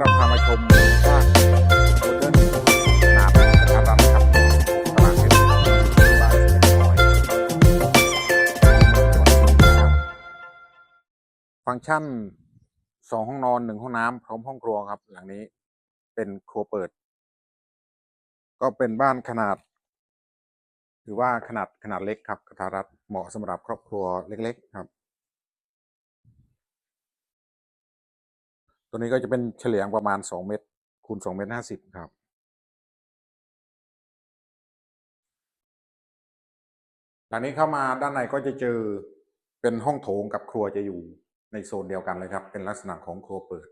เราพามาชมบ้านโมเดิร์นาเป็นสานครับตลาดเซ็นทรัลบ้านเซ็นน้อยฟังก์ชันสองห้องนอนหนึ่งห้องน้ำพร้อมห้องครัวครับ หลังนี้เป็นครัวเปิด ก็เป็นบ้านขนาดหรือว่าขนาดขนาดเล็กครับกระทารัดเหมาะสำหรับครอบครัวเล็ก ๆ ครับ ตัวนี้ก็จะเป็นเฉลียงประมาณสองเมตรคูณสองเมตรห้าสิบครับ หลังนี้เข้ามาด้านในก็จะเจอเป็นห้องโถงกับครัวจะอยู่ในโซนเดียวกันเลยครับ เป็นลักษณะของครัวเปิด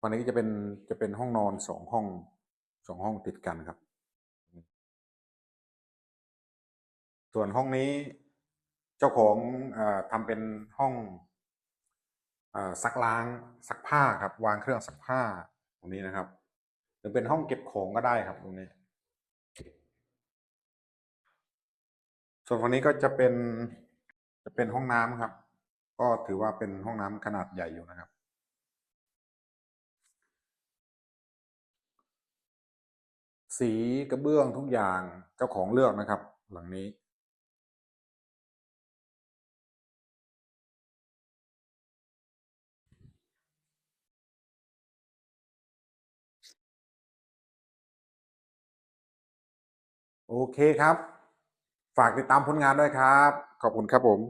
ฝั่งนี้จะเป็นจะเป็นห้องนอนสองห้องสองห้องติดกันครับ ส่วนห้องนี้เจ้าของอทำเป็นห้อง ซักล้างซักผ้าครับ วางเครื่องซักผ้าตรงนี้นะครับ หรือเป็นห้องเก็บของก็ได้ครับตรงนี้ ส่วนฝั่งนี้ก็จะเป็นจะเป็นห้องน้ำครับ ก็ถือว่าเป็นห้องน้ำขนาดใหญ่อยู่นะครับ สีกระเบื้องทุกอย่างเจ้าของเลือกนะครับ หลังนี้ โอเคครับ ฝากติดตามผลงานด้วยครับ ขอบคุณครับผม